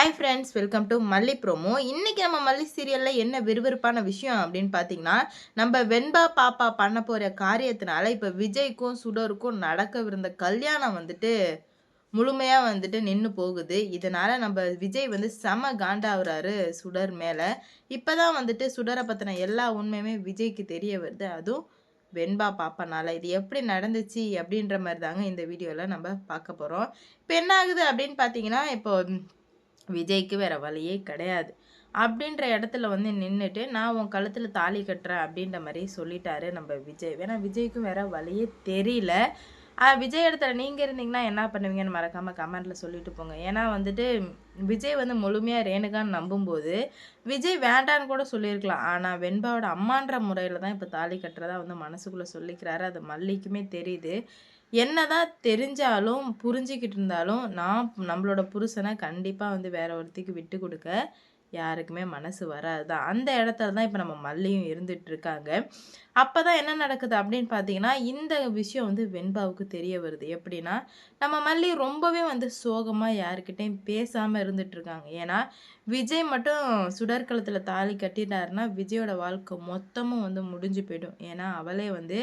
Hi friends welcome to Malli promo இன்றைக்கி நம்ம மல்லி சீரியலில் என்ன விறுவிறுப்பான விஷயம் அப்படின்னு பார்த்தீங்கன்னா நம்ம வெண்பா பாப்பா பண்ண போகிற காரியத்தினால இப்போ விஜய்க்கும் சுடருக்கும் நடக்கவிருந்த கல்யாணம் வந்துட்டு முழுமையாக வந்துட்டு நின்று போகுது. இதனால் நம்ம விஜய் வந்து செம காண்டாகிறாரு சுடர் மேலே. இப்போ தான் வந்துட்டு சுடரை பற்றின எல்லா உண்மையுமே விஜய்க்கு தெரிய வருது. அதுவும் வெண்பா பாப்பனால. இது எப்படி நடந்துச்சு அப்படின்ற மாதிரி தாங்க இந்த வீடியோவில் நம்ம பார்க்க போகிறோம் இப்போ என்ன ஆகுது அப்படின்னு பார்த்தீங்கன்னா இப்போ விஜய்க்கு வேறு வழியே கிடையாது. அப்படின்ற இடத்துல வந்து நின்றுட்டு நான் உன் கழுத்தில் தாலி கட்டுறேன் அப்படின்ற மாதிரி சொல்லிட்டாரு நம்ம விஜய். ஏன்னா விஜய்க்கும் வேற வழியே தெரியல. விஜய் இடத்துல நீங்கள் இருந்தீங்கன்னா என்ன பண்ணுவீங்கன்னு மறக்காமல் கமெண்ட்டில் சொல்லிட்டு போங்க. ஏன்னா வந்துட்டு விஜய் வந்து முழுமையாக ரேணுகான்னு நம்பும்போது விஜய் வேண்டான்னு கூட சொல்லியிருக்கலாம். ஆனால் வெண்பாவோட அம்மான்ற முறையில் தான் இப்போ தாலி கட்டுறதா வந்து மனசுக்குள்ளே சொல்லிக்கிறாரு. அது மல்லிக்குமே தெரியுது. என்னதான் தெரிஞ்சாலும் புரிஞ்சிக்கிட்டு இருந்தாலும் நான் நம்மளோட புருஷனை கண்டிப்பாக வந்து வேற ஒருத்திக்கு விட்டு கொடுக்க யாருக்குமே மனசு வராது. தான் அந்த இடத்துல தான் இப்போ நம்ம மல்லியும் இருந்துட்டு இருக்காங்க அப்போ தான் என்ன நடக்குது அப்படின்னு பார்த்தீங்கன்னா இந்த விஷயம் வந்து வெண்பாவுக்கு தெரிய வருது. எப்படின்னா நம்ம மல்லி ரொம்பவே வந்து சோகமாக யாருக்கிட்டையும் பேசாமல் இருந்துட்டு இருக்காங்க ஏன்னா விஜய் மட்டும் சுடற்களத்தில் தாலி கட்டிட்டாருன்னா விஜயோட வாழ்க்கை மொத்தமும் வந்து முடிஞ்சு போயிடும். ஏன்னா அவளே வந்து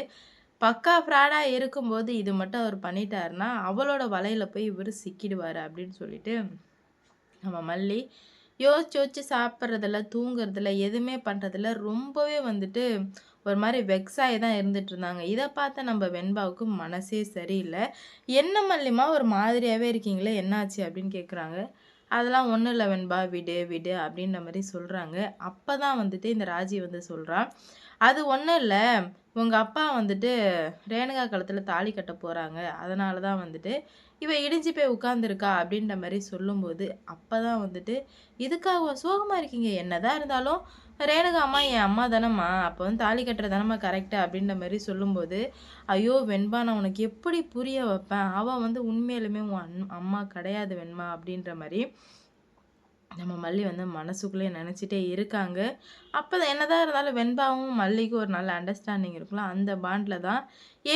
பக்கா ஃப்ராடாக இருக்கும்போது இது மட்டும் அவர் பண்ணிட்டாருன்னா அவளோட வலையில் போய் இவர் சிக்கிடுவார் அப்படின்னு சொல்லிட்டு நம்ம மல்லி யோசிச்சு யோசிச்சு சாப்பிட்றதில்ல தூங்குறதில்ல எதுவுமே பண்ணுறதில்ல ரொம்பவே வந்துட்டு ஒரு மாதிரி வெக்ஸாகி தான் இருந்துட்டு இருந்தாங்க. இதை பார்த்த நம்ம வெண்பாவுக்கு மனசே சரியில்லை. என்ன மல்லிமா ஒரு மாதிரியாகவே இருக்கீங்களே என்னாச்சு அப்படின்னு கேட்குறாங்க அதெல்லாம் ஒன்றும் இல்லை வெண்பா விடு விடு அப்படின்ற மாதிரி சொல்கிறாங்க அப்போ தான் வந்துட்டு இந்த ராஜி வந்து சொல்கிறான் அது ஒன்றும் இல்லை உங்கள் அப்பா வந்துட்டு ரேணுகா கழுத்தில் தாலி கட்ட போகிறாங்க அதனால தான் வந்துட்டு இவ இடிஞ்சு போய் உட்காந்துருக்கா அப்படின்ற மாதிரி சொல்லும்போது அப்போ தான் வந்துட்டு இதுக்காக சோகமாக இருக்கீங்க. என்னதான் இருந்தாலும் ரேணுகா அம்மா என் அம்மா தானம்மா. அப்போ வந்து தாலி கட்டுற தானம்மா கரெக்டாக அப்படின்ற மாதிரி சொல்லும்போது ஐயோ வெண்பா நான் உனக்கு எப்படி புரிய வைப்பேன்? அவள் வந்து உண்மையிலுமே உன் அம்மா கிடையாது வெண்மா அப்படின்ற மாதிரி நம்ம மல்லி வந்து மனசுக்குள்ளே நினச்சிட்டே இருக்காங்க. அப்போ என்னதான் இருந்தாலும் வெண்பாவும் மல்லிக்கும் ஒரு நல்ல அண்டர்ஸ்டாண்டிங் இருக்கலாம் அந்த பாண்டில் தான்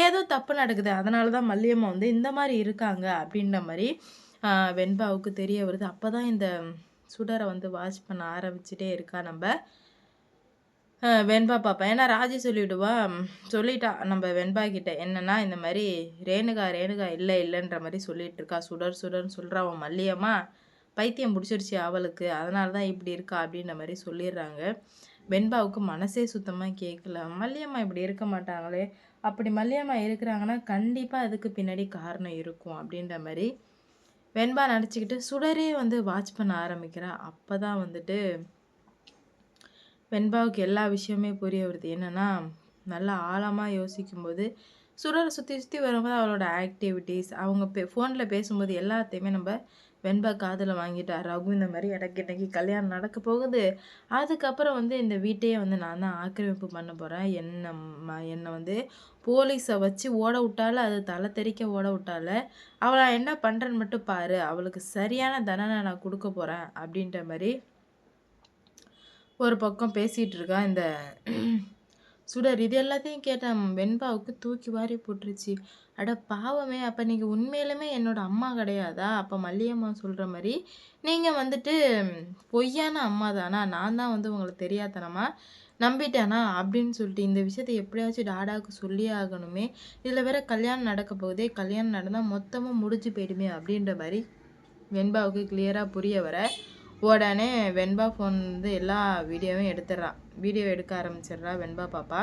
ஏதோ தப்பு நடக்குது. அதனால தான் மல்லியம்மா வந்து இந்த மாதிரி இருக்காங்க அப்படின்ற மாதிரி வெண்பாவுக்கு தெரிய வருது. அப்போ தான் இந்த சுடரை வந்து வாட்ச் பண்ண ஆரம்பிச்சிட்டே இருக்கா நம்ம வெண்பா பாப்பா. ஏன்னா ராஜி சொல்லிவிடுவா சொல்லிட்டா நம்ம வெண்பா கிட்ட என்னன்னா இந்த மாதிரி ரேணுகா ரேணுகா இல்லை இல்லைன்ற மாதிரி சொல்லிட்டு இருக்கா. சுடர் சுடர்னு சொல்கிறா அவன் மல்லியம்மா. பைத்தியம் பிடிச்சிருச்சு அவளுக்கு. அதனால தான் இப்படி இருக்கா அப்படின்ற மாதிரி சொல்லிடுறாங்க. வெண்பாவுக்கு மனசே சுத்தமாக கேட்கல மல்லியம்மா இப்படி இருக்க மாட்டாங்களே. அப்படி மல்லியம்மா இருக்கிறாங்கன்னா கண்டிப்பாக அதுக்கு பின்னாடி காரணம் இருக்கும் அப்படின்ற மாதிரி வெண்பா நடிச்சுக்கிட்டு சுடரே வந்து வாட்ச் பண்ண ஆரம்பிக்கிறா. அப்போ தான் வந்துட்டு வெண்பாவுக்கு எல்லா விஷயமே புரிய வருது. என்னென்னா நல்லா ஆழமாக யோசிக்கும்போது சுடரை சுற்றி சுற்றி வரும்போது அவளோட ஆக்டிவிட்டீஸ் அவங்க பே ஃபோனில் பேசும்போது எல்லாத்தையுமே நம்ம வெண்பா காதில் வாங்கிட்டார் ரகு இந்த மாதிரி எனக்கு இன்னைக்கு கல்யாணம் நடக்க போகுது. அதுக்கப்புறம் வந்து இந்த வீட்டையே வந்து நான் தான் ஆக்கிரமிப்பு பண்ண போகிறேன் என்ன என்னை வந்து போலீஸை வச்சு ஓட விட்டால அது தலை தெறிக்க ஓட விட்டால அவளை என்ன பண்ணுறேன்னு மட்டும் பாரு. அவளுக்கு சரியான தண்டனை நான் கொடுக்க போகிறேன் அப்படின்ற மாதிரி ஒரு பக்கம் பேசிகிட்டு இருக்கா இந்த சுடர் இது எல்லாத்தையும் கேட்டேன் வெண்பாவுக்கு தூக்கி வாரி போட்டுருச்சு. அட பாவமே அப்போ நீங்கள் உண்மையிலுமே என்னோட அம்மா கிடையாதா? அப்போ மல்லியம்மா சொல்கிற மாதிரி நீங்கள் வந்துட்டு பொய்யான அம்மா தானா? நான் தான் வந்து உங்களுக்கு தெரியாதனமா? நம்பிட்டேனா? அப்படின்னு சொல்லிட்டு இந்த விஷயத்தை எப்படியாச்சும் டாடாவுக்கு சொல்லியே ஆகணுமே. இதில் வேற கல்யாணம் நடக்க போகுதே கல்யாணம் நடந்தால் மொத்தமாக முடிஞ்சு போயிடுமே அப்படின்ற மாதிரி வெண்பாவுக்கு கிளியராக புரிய வர உடனே வெண்பா ஃபோன் வந்து எல்லா வீடியோவும் எடுத்துடுறான் வீடியோ எடுக்க ஆரம்பிச்சிடுறா வெண்பா பாப்பா.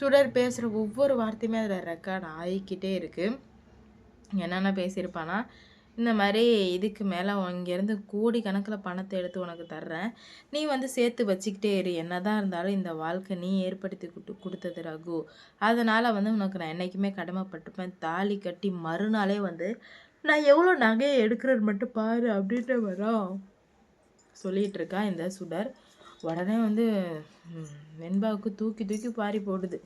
சுடர் பேசுகிற ஒவ்வொரு வார்த்தையுமே அதில் ரெக்கார்ட் ஆகிக்கிட்டே இருக்குது என்னென்ன பேசியிருப்பானா இந்த மாதிரி இதுக்கு மேலே இங்கேருந்து கோடி கணக்கில் பணத்தை எடுத்து உனக்கு தர்றேன். நீ வந்து சேர்த்து வச்சுக்கிட்டே இரு. என்ன தான் இருந்தாலும் இந்த வாழ்க்கை நீ ஏற்படுத்தி கொடு கொடுத்தது ரகு. அதனால் வந்து உனக்கு நான் என்றைக்குமே கடமைப்பட்டிருப்பேன். தாலி கட்டி மறுநாளே வந்து நான் எவ்வளோ நகையை எடுக்கிறேன்னு மட்டும் பாரு அப்படின்ற வரோம். சொல்லிகிட்டு இருக்கா இந்த சுடர். உடனே வந்து வெண்பாவுக்கு தூக்கி தூக்கி பாரி போடுது.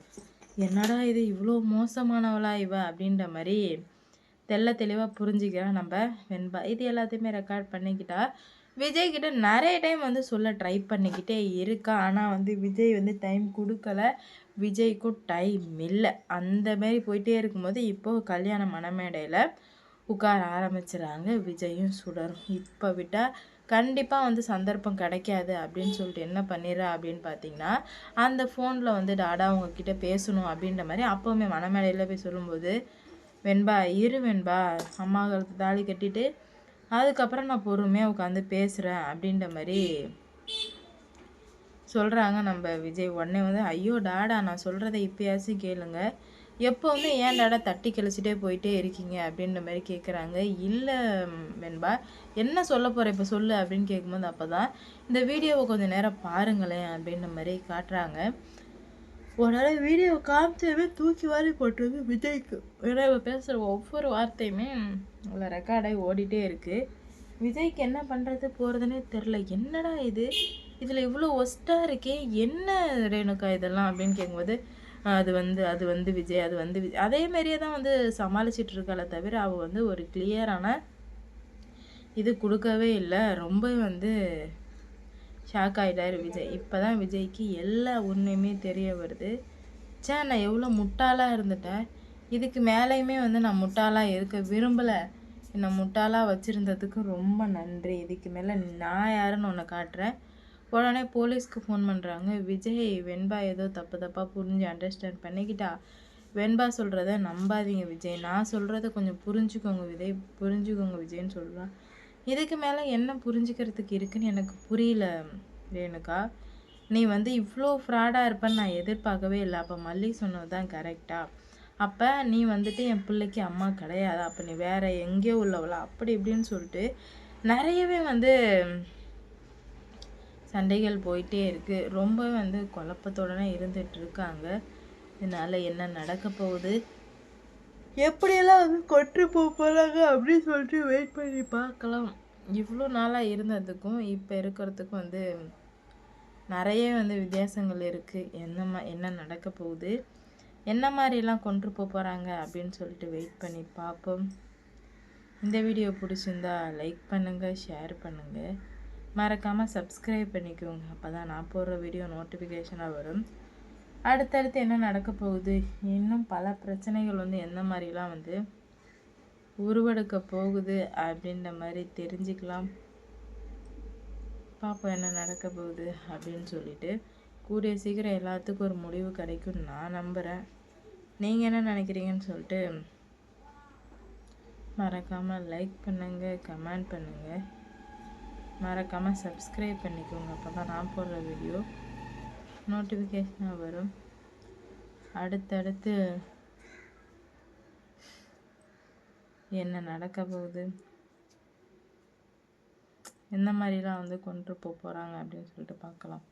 என்னடா இது இவ்வளோ மோசமானவளா இவ? அப்படின்ற மாதிரி தெல்ல தெளிவாக புரிஞ்சுக்கிறோம் நம்ம வெண்பா. இது எல்லாத்தையுமே ரெக்கார்ட் பண்ணிக்கிட்டா. விஜய் கிட்ட நிறைய டைம் வந்து சொல்ல ட்ரை பண்ணிக்கிட்டே இருக்கா. ஆனால் வந்து விஜய் வந்து டைம் கொடுக்கல. விஜய்க்கும் டைம் இல்லை. அந்த மாரி போயிட்டே இருக்கும்போது இப்போது கல்யாண மனமேடையில் உட்கார ஆரம்பிச்சிடறாங்க விஜயும் சுடரும். இப்போ விட்டால் கண்டிப்பாக வந்து சந்தர்ப்பம் கிடைக்காது அப்படின்னு சொல்லிட்டு என்ன பண்ணிடுறா அப்படின்னு பார்த்தீங்கன்னா அந்த ஃபோனில் வந்து டாடா உங்ககிட்ட பேசணும் அப்படின்ற மாதிரி அப்போவுமே மனமேடையில் போய் சொல்லும்போது வெண்பா இரு வெண்பா அம்மாவுக்கு தாலி கட்டிட்டு அதுக்கப்புறம் நான் பொறுமையாக உட்காந்து பேசுகிறேன் அப்படின்ற மாதிரி சொல்கிறாங்க நம்ம விஜய். உடனே வந்து ஐயோ டாடா நான் சொல்கிறத இப்போயாச்சும் கேளுங்கள் எப்போவுமே ஏன்டாடா தட்டி கழிச்சிட்டே போயிட்டே இருக்கீங்க அப்படின்ற மாதிரி கேட்குறாங்க இல்லை வெண்பா என்ன சொல்ல போகிற இப்போ சொல்லு அப்படின்னு கேட்கும்போது அப்போ தான் இந்த வீடியோவை கொஞ்சம் நேரம் பாருங்களேன் அப்படின்ற மாதிரி காட்டுறாங்க. உடனே வீடியோ காமிச்சதுமே தூக்கி வாரி போட்டுருது விஜய்க்கு. ஏன்னா இப்போ பேசுகிற ஒவ்வொரு வார்த்தையுமே உள்ள ரெக்கார்டாகி ஓடிட்டே இருக்குது விஜய்க்கு என்ன பண்ணுறது போகிறதுனே தெரில என்னடா இது? இதில் இவ்வளோ ஒஸ்ட்டாக இருக்கே என்ன ரேணுக்கா இதெல்லாம் அப்படின்னு கேட்கும்போது அது வந்து அது வந்து விஜய் அது வந்து விஜய். அதே மாதிரியே தான் வந்து சமாளிச்சிட்டு இருக்காளே தவிர அவள் வந்து ஒரு கிளியரான இது கொடுக்கவே இல்லை. ரொம்ப வந்து ஷாக் ஆகிட்டாரு விஜய். இப்போ தான் விஜய்க்கு எல்லா உண்மையுமே தெரிய வருது. சே நான் எவ்வளோ முட்டாளாக இருந்துட்டேன். இதுக்கு மேலேயுமே வந்து நான் முட்டாளாக இருக்க விரும்பலை. என்னை முட்டாளாக வச்சுருந்ததுக்கு ரொம்ப நன்றி. இதுக்கு மேலே நான் யாருன்னு ஒன்று காட்டுறேன். உடனே போலீஸ்க்கு ஃபோன் பண்ணுறாங்க விஜய் வெண்பா ஏதோ தப்பு தப்பாக புரிஞ்சு அண்டர்ஸ்டாண்ட் பண்ணிக்கிட்டா. வெண்பா சொல்கிறத நம்பாதீங்க விஜய். நான் சொல்கிறத கொஞ்சம் புரிஞ்சுக்கோங்க விஜய். புரிஞ்சுக்கோங்க விஜய்ன்னு சொல்கிறான் இதுக்கு மேலே என்ன புரிஞ்சுக்கிறதுக்கு இருக்குன்னு எனக்கு புரியல ரேணுகா. நீ வந்து இவ்வளோ ஃப்ராடாக இருப்பேன்னு நான் எதிர்பார்க்கவே இல்லை. அப்போ மல்லி சொன்னது தான் கரெக்டாக அப்போ நீ வந்துட்டு என் பிள்ளைக்கு அம்மா கிடையாது. அப்போ நீ வேறு எங்கேயோ உள்ளவளா? அப்படி இப்படின்னு சொல்லிட்டு நிறையவே வந்து சண்டைகள் போயிட்டே இருக்குது ரொம்ப வந்து குழப்பத்தோடனே இருந்துட்டு இருக்காங்க இதனால் என்ன நடக்க போகுது? எப்படியெல்லாம் வந்து கொட்டு போகிறாங்க அப்படின்னு சொல்லிட்டு வெயிட் பண்ணி பார்க்கலாம். இவ்வளோ நாளாக இருந்ததுக்கும் இப்போ இருக்கிறதுக்கும் வந்து நிறைய வந்து வித்தியாசங்கள் இருக்குது என்ன மா என்ன நடக்க போகுது? என்ன மாதிரிலாம் கொண்டு போக போகிறாங்க அப்படின்னு சொல்லிட்டு வெயிட் பண்ணி பார்ப்போம். இந்த வீடியோ பிடிச்சிருந்தா லைக் பண்ணுங்கள் ஷேர் பண்ணுங்கள் மறக்காமல் சப்ஸ்கிரைப் பண்ணிக்கோங்க. அப்போ தான் நான் போடுற வீடியோ நோட்டிஃபிகேஷனாக வரும். அடுத்தடுத்து என்ன நடக்க போகுது? இன்னும் பல பிரச்சனைகள் வந்து எந்த மாதிரிலாம் வந்து உருவெடுக்க போகுது அப்படின்ற மாதிரி தெரிஞ்சுக்கலாம். பார்ப்போம் என்ன நடக்க போகுது அப்படின்னு சொல்லிட்டு. கூடிய சீக்கிரம் எல்லாத்துக்கும் ஒரு முடிவு கிடைக்கும்னு நான் நம்புகிறேன் நீங்கள் என்ன நினைக்கிறீங்கன்னு சொல்லிட்டு மறக்காமல் லைக் பண்ணுங்கள் கமெண்ட் பண்ணுங்கள் மறக்காமல் சப்ஸ்கிரைப் பண்ணிக்கோங்க. அப்போ தான் நான் போடுற வீடியோ நோட்டிஃபிகேஷனாக வரும். அடுத்தடுத்து என்ன நடக்க போகுது? எந்த மாதிரிலாம் வந்து கொண்டு போக போகிறாங்க அப்படின்னு சொல்லிட்டு பார்க்கலாம்.